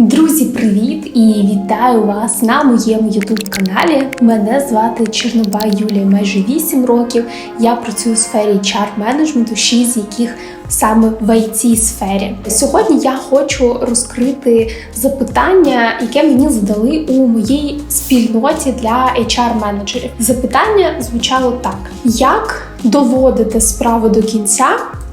Друзі, привіт і вітаю вас на моєму youtube каналі. Мене звати Чернобай Юлія. Майже 8 років. Я працюю у сфері HR менеджменту, 6 з яких саме в it сфері. Сьогодні я хочу розкрити запитання, яке мені задали у моїй спільноті для HR менеджерів. Запитання звучало так: як доводити справу до кінця?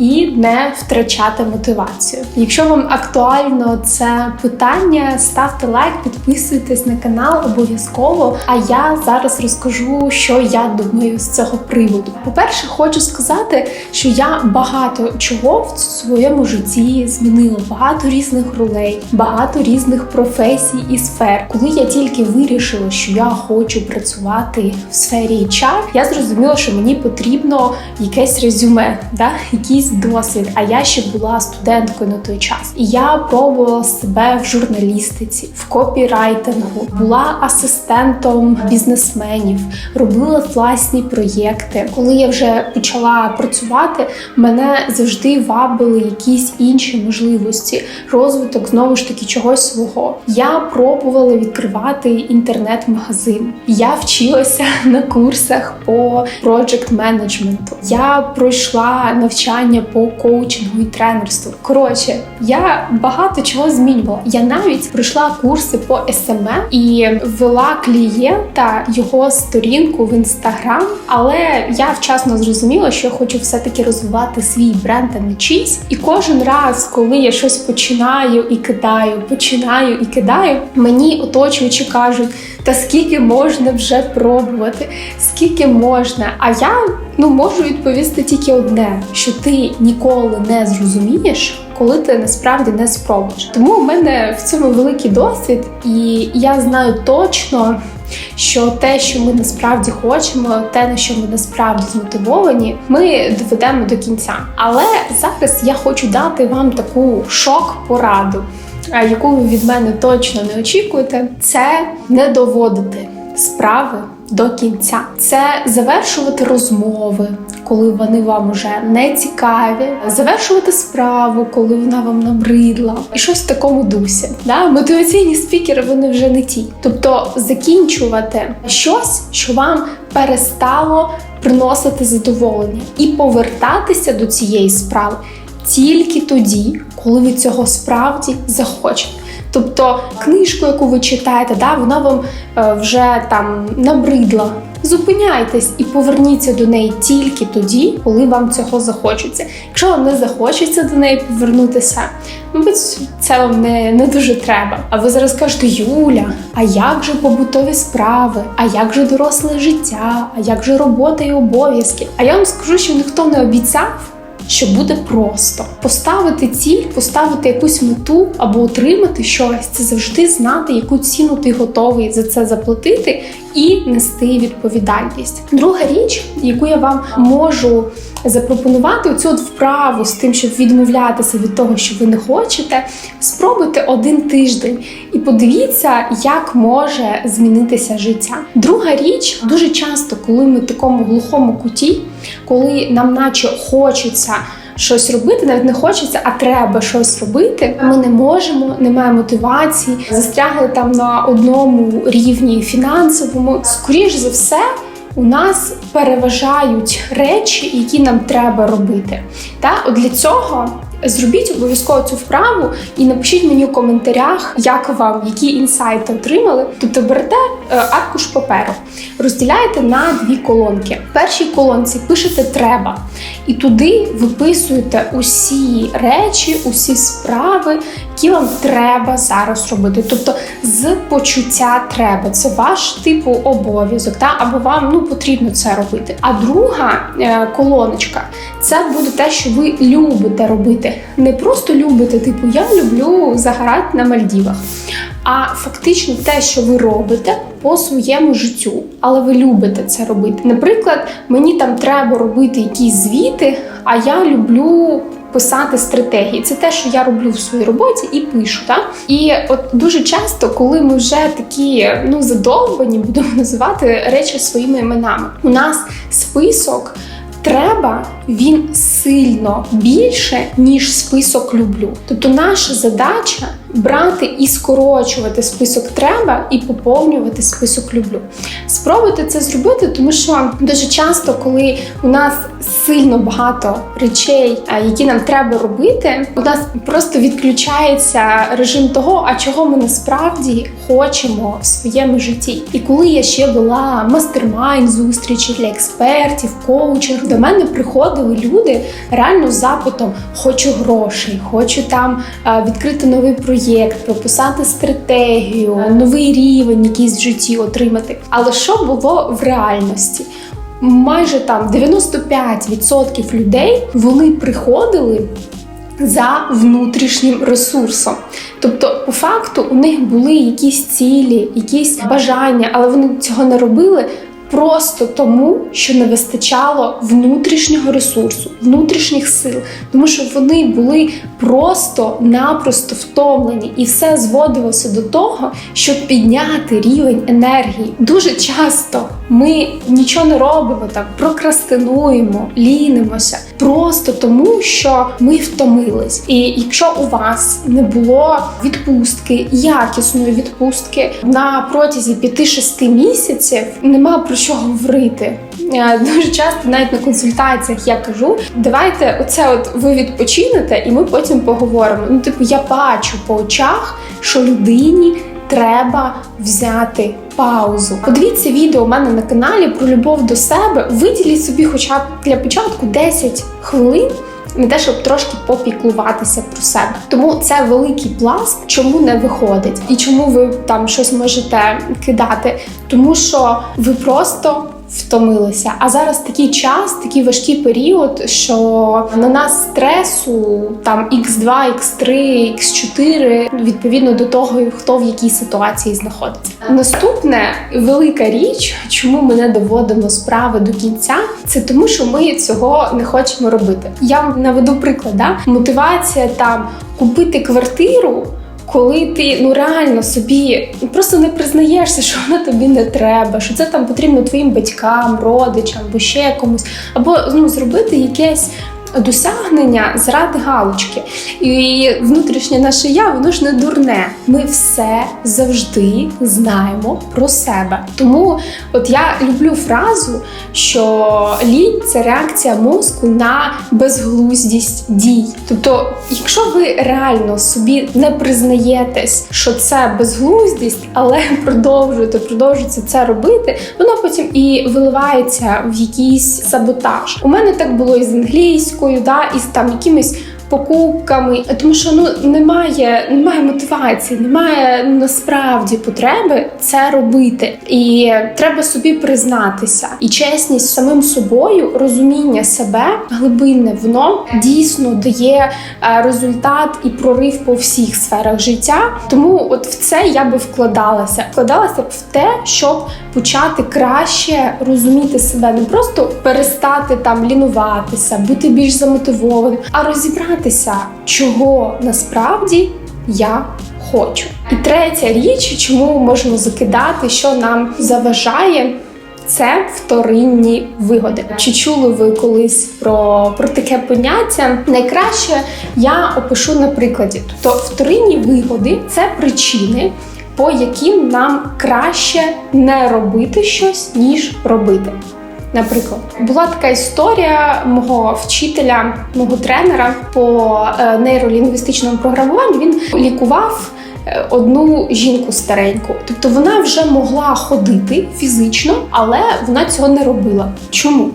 І не втрачати мотивацію. Якщо вам актуально це питання, ставте лайк, підписуйтесь на канал обов'язково. А я зараз розкажу, що я думаю з цього приводу. По-перше, хочу сказати, що я багато чого в своєму житті змінила. Багато різних ролей, багато різних професій і сфер. Коли я тільки вирішила, що я хочу працювати в сфері HR, я зрозуміла, що мені потрібно якесь резюме, да? якісь досвід. А я ще була студенткою на той час. І я пробувала себе в журналістиці, в копірайтингу, була асистентом бізнесменів, робила власні проєкти. Коли я вже почала працювати, мене завжди вабили якісь інші можливості, розвиток знову ж таки чогось свого. Я пробувала відкривати інтернет-магазин. Я вчилася на курсах по проджект менеджменту. Я пройшла навчання по коучингу і тренерству. Коротше, я багато чого змінювала. Я навіть пройшла курси по SMM і ввела клієнта його сторінку в інстаграм. Але я вчасно зрозуміла, що я хочу все-таки розвивати свій бренд, а не чийсь. І кожен раз, коли я щось починаю і кидаю, починаю і кидаю, мені оточуючи кажуть. Та скільки можна вже пробувати, скільки можна. А я ну можу відповісти тільки одне: що ти ніколи не зрозумієш, коли ти насправді не спробуєш. Тому у мене в цьому великий досвід, і я знаю точно. Що те, що ми насправді хочемо, те на що ми насправді змотивовані, ми доведемо до кінця. Але зараз я хочу дати вам таку шок-пораду яку ви від мене точно не очікуєте, це не доводити справи до кінця. Це завершувати розмови, коли вони вам вже не цікаві, завершувати справу, коли вона вам набридла, і щось в такому дусі. Да? Мотиваційні спікери вони вже не ті. Тобто закінчувати щось, що вам перестало приносити задоволення, і повертатися до цієї справи тільки тоді, коли ви цього справді захочете. Тобто книжку, яку ви читаєте, да, вона вам е, вже там набридла. Зупиняйтесь і поверніться до неї тільки тоді, коли вам цього захочеться. Якщо вам не захочеться до неї повернутися, мабуть, це вам не, не дуже треба. А ви зараз кажете, Юля, а як же побутові справи? А як же доросле життя? А як же робота і обов'язки? А я вам скажу, що ніхто не обіцяв що буде просто поставити ціль, поставити якусь мету або отримати щось це завжди знати, яку ціну ти готовий за це заплатити і нести відповідальність. Друга річ, яку я вам можу запропонувати, оцю от вправу з тим, щоб відмовлятися від того, що ви не хочете, спробуйте один тиждень і подивіться, як може змінитися життя. Друга річ дуже часто, коли ми в такому глухому куті, коли нам, наче хочеться щось робити, навіть не хочеться, а треба щось робити. Ми не можемо, немає мотивації, застрягли там на одному рівні фінансовому. Скоріш за все. У нас переважають речі, які нам треба робити. Та от для цього Зробіть обов'язково цю вправу і напишіть мені в коментарях, як вам, які інсайти отримали. Тобто берете е, аркуш паперу, розділяєте на дві колонки. В першій колонці пишете треба, і туди виписуєте усі речі, усі справи, які вам треба зараз робити. Тобто з почуття треба. Це ваш типу обов'язок, та або вам ну потрібно це робити. А друга е, колоночка це буде те, що ви любите робити не просто любите, типу я люблю загорати на Мальдівах, а фактично те, що ви робите по своєму життю, але ви любите це робити. Наприклад, мені там треба робити якісь звіти, а я люблю. Писати стратегії, це те, що я роблю в своїй роботі і пишу. Так? І от дуже часто, коли ми вже такі ну задовбані, будемо називати речі своїми іменами. У нас список треба він сильно більше, ніж список люблю. Тобто наша задача брати і скорочувати список треба і поповнювати список люблю. Спробуйте це зробити, тому що дуже часто, коли у нас сильно багато речей, які нам треба робити, у нас просто відключається режим того, а чого ми насправді хочемо в своєму житті. І коли я ще вела мастермайн зустрічі для експертів, коучинг, до мене приходили люди реально з запитом: хочу грошей, хочу там е, відкрити новий проєкт, прописати стратегію, новий рівень якийсь в житті отримати. Але що було в реальності? Майже там 95% людей вони приходили за внутрішнім ресурсом. Тобто, по факту, у них були якісь цілі, якісь бажання, але вони цього не робили. Просто тому, що не вистачало внутрішнього ресурсу, внутрішніх сил, тому що вони були просто-напросто втомлені, і все зводилося до того, щоб підняти рівень енергії. Дуже часто ми нічого не робимо, так прокрастинуємо, лінимося, просто тому, що ми втомились. І якщо у вас не було відпустки, якісної відпустки на протязі 5-6 місяців, нема про що говорити. Дуже часто навіть на консультаціях я кажу: давайте оце от ви відпочинете, і ми потім поговоримо. Ну, типу, я бачу по очах, що людині треба взяти паузу. Подивіться відео у мене на каналі про любов до себе. Виділіть собі, хоча б для початку 10 хвилин. Не те, щоб трошки попіклуватися про себе. Тому це великий пласт, чому не виходить, і чому ви там щось можете кидати, тому що ви просто втомилися. А зараз такий час, такий важкий період, що на нас стресу там x 2 x 3 x 4 відповідно до того, хто в якій ситуації знаходиться. Наступне велика річ, чому ми не доводимо справи до кінця, це тому, що ми цього не хочемо робити. Я наведу приклад, да? мотивація там купити квартиру коли ти ну реально собі просто не признаєшся, що вона тобі не треба, що це там потрібно твоїм батькам, родичам або ще комусь, або ну зробити якесь досягнення заради галочки. І внутрішнє наше я, воно ж не дурне. Ми все завжди знаємо про себе. Тому от я люблю фразу, що лінь це реакція мозку на безглуздість дій. Тобто, якщо ви реально собі не признаєтесь, що це безглуздість, але продовжуєте, продовжуєте це робити, воно потім і виливається в якийсь саботаж. У мене так було і з англійською, да, і з там якимись покупками, тому що ну немає, немає мотивації, немає ну, насправді потреби це робити. І треба собі признатися. І чесність самим собою, розуміння себе глибинне, воно дійсно дає е, результат і прорив по всіх сферах життя. Тому, от в це я би вкладалася, вкладалася б в те, щоб почати краще розуміти себе, не просто перестати там лінуватися, бути більш замотивованим, а розібратися, чого насправді я хочу. І третя річ, чому можемо закидати, що нам заважає. Це вторинні вигоди. Чи чули ви колись про про таке поняття? Найкраще я опишу на прикладі. Тобто вторинні вигоди це причини, по яким нам краще не робити щось, ніж робити. Наприклад, була така історія мого вчителя, мого тренера по е, нейролінгвістичному програмуванню. Він лікував е, одну жінку стареньку, тобто вона вже могла ходити фізично, але вона цього не робила. Чому?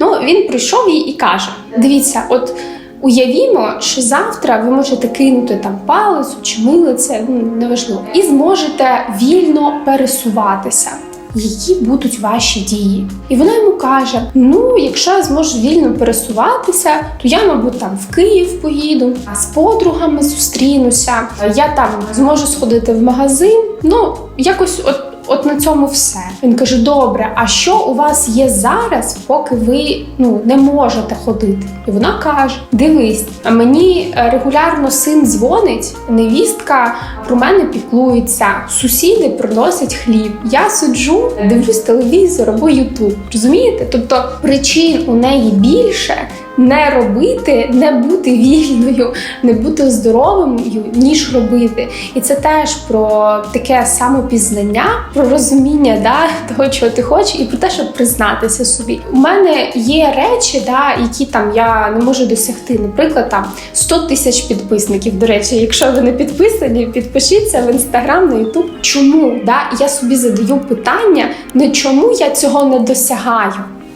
Ну він прийшов їй і каже: Дивіться, от. Уявімо, що завтра ви можете кинути там палицю чи милице, ну неважливо, і зможете вільно пересуватися. Які будуть ваші дії? І вона йому каже: Ну, якщо я зможу вільно пересуватися, то я, мабуть, там в Київ поїду, а з подругами зустрінуся. Я там зможу сходити в магазин. Ну, якось от от на цьому все. Він каже: Добре, а що у вас є зараз, поки ви ну не можете ходити? І вона каже: Дивись, а мені е, регулярно син дзвонить, невістка про мене піклується, сусіди приносять хліб. Я сиджу, дивлюсь телевізор або Ютуб. Розумієте? Тобто причин у неї більше. Не робити, не бути вільною, не бути здоровою, ніж робити. І це теж про таке самопізнання, про розуміння да, того, чого ти хочеш, і про те, щоб признатися собі. У мене є речі, да, які там я не можу досягти. Наприклад, там 100 тисяч підписників. До речі, якщо ви не підписані, підпишіться в інстаграм на Ютуб. Чому? Да? Я собі задаю питання, не чому я цього не досягаю.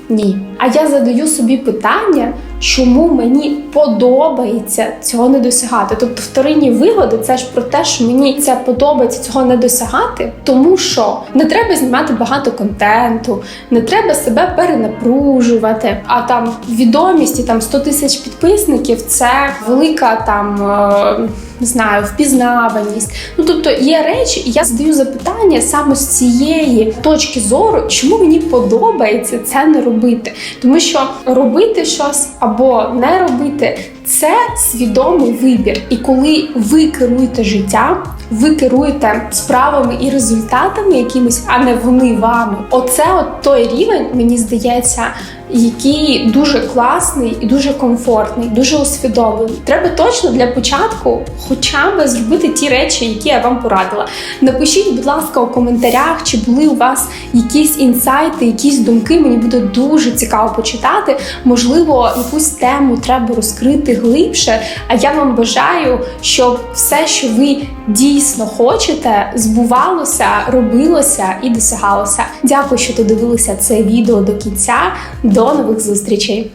Ні. А я задаю собі питання, чому мені подобається цього не досягати. Тобто вторинні вигоди це ж про те, що мені це подобається цього не досягати, тому що не треба знімати багато контенту, не треба себе перенапружувати. А там відомість і там 100 тисяч підписників це велика там. Е не знаю, впізнаваність. Ну тобто є речі, і я задаю запитання саме з цієї точки зору, чому мені подобається це не робити. Тому що робити щось або не робити це свідомий вибір. І коли ви керуєте життям, ви керуєте справами і результатами якимись, а не вони вами. Оце от той рівень, мені здається, який дуже класний і дуже комфортний, дуже усвідомлений. Треба точно для початку, хоча б зробити ті речі, які я вам порадила. Напишіть, будь ласка, у коментарях, чи були у вас якісь інсайти, якісь думки. Мені буде дуже цікаво почитати. Можливо, якусь тему треба розкрити глибше. А я вам бажаю, щоб все, що ви дійсно хочете, збувалося, робилося і досягалося. Дякую, що додивилися це відео до кінця. До нових зустрічей!